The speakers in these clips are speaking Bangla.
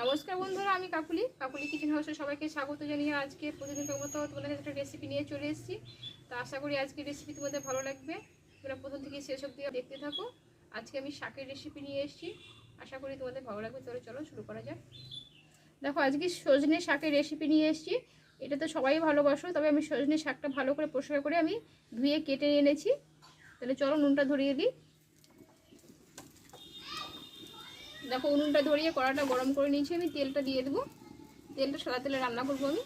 নমস্কার বন্ধুরা, আমি কাকুলি। কাকুলি কিচেন হাউসে সবাইকে স্বাগত জানিয়ে আজকে প্রতিদিনের মতো তোমাদের একটা রেসিপি নিয়ে চলে এসেছি। তো আশা করি আজকে রেসিপি তোমাদের ভালো লাগবে। তোমরা প্রথম থেকে শেষ অবধি দেখতে থাকো। আজকে আমি শাকের রেসিপি নিয়ে এসেছি। আশা করি তোমাদের ভালো লাগবে। তাহলে চলো শুরু করা যাক। দেখো, আজকে সজনে শাকের রেসিপি নিয়ে এসেছি। এটা তো সবাই ভালোবাসো, তবে আমি সজনে শাকটা ভালো করে পরিষ্কার করে আমি ধুয়ে কেটে এনেছি। তাহলে চলো নুনটা ধরিয়ে দিই। দেখো উনুনটা ধরিয়ে কড়াটা গরম করে নিয়েছি আমি, তেলটা দিয়ে দেবো। তেলটা সাদা তেলে রান্না করব আমি।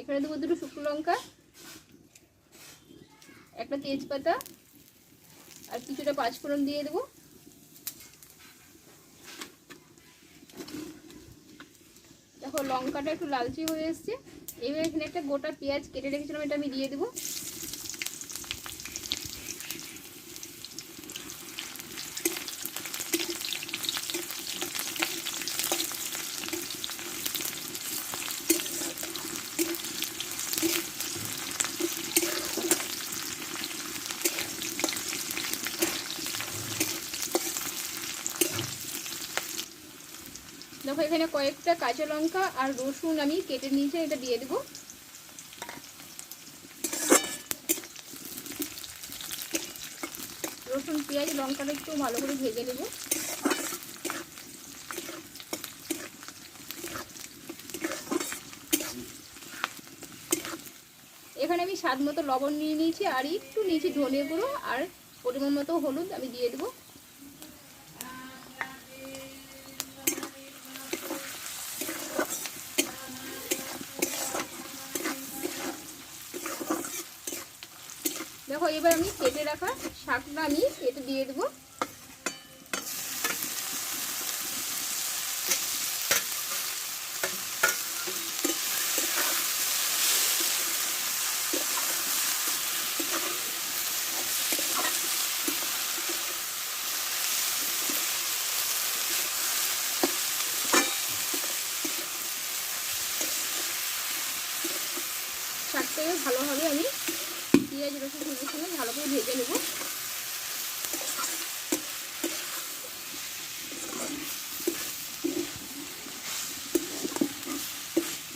এখানে দেবো দুটো শুকনো লঙ্কা, একটা তেজপাতা, আর কিছুটা পাঁচফোড়ন দিয়ে দেবো। দেখো লঙ্কাটা একটু লালচে হয়ে এসছে। এবার এখানে একটা গোটা পেঁয়াজ কেটে রেখেছিলাম এটা আমি দিয়ে দেবো। দেখো, এখানে কয়েকটা কাঁচা লঙ্কা আর রসুন আমি কেটে নিয়েছি, এটা দিয়ে দেবো। রসুন, পেঁয়াজ, লঙ্কাটা একটু ভালো করে ভেজে নেব। এখানে আমি স্বাদ মতো লবণ নিয়ে নিয়েছি, আর একটু নিয়েছি ধনে গুঁড়ো আর পরিমাণ মতো হলুদ আমি দিয়ে দেবো। দেখো এবার আমি কেটে রাখা শাকটা আমি এটা দিয়ে দেবো। ভালোভাবে আমি পেঁয়াজ রসুন সঙ্গে সঙ্গে ভালো করে ভেজে নেব।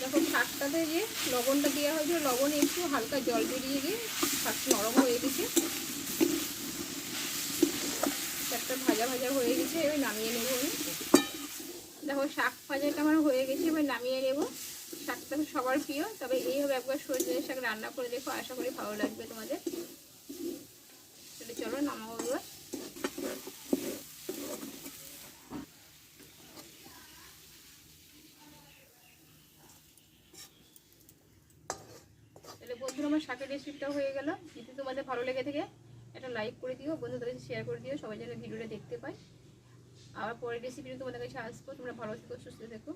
দেখো শাকটাতে যে লবণটা দেওয়া হয়েছিল, লবণে একটু হালকা জল বেরিয়ে গিয়ে শাকটা নরম হয়ে গেছে। শাকটা ভাজা ভাজা হয়ে গেছে, এবার নামিয়ে নেব আমি। দেখো শাক ভাজাটা আমার হয়ে গেছে, এবার নামিয়ে নেব। শাকটা তো সবার প্রিয়। তবে এইভাবে একবার সজনে শাক রান্না করে দেখো, আশা করি ভালো লাগবে তোমাদের। চলো, নামাবো এবার। তাহলে বন্ধুরা, আমার শাকের রেসিপিটা হয়ে গেল। যদি তোমাদের ভালো লেগে থাকে, একটা লাইক করে দিও। বন্ধুদের কাছে শেয়ার করে দিও, সবাই যেন ভিডিওটা দেখতে পায়। আবার পরের রেসিপিটা তোমাদের কাছে আসব। তোমরা ভালো থেকো, সুস্থ থেকো।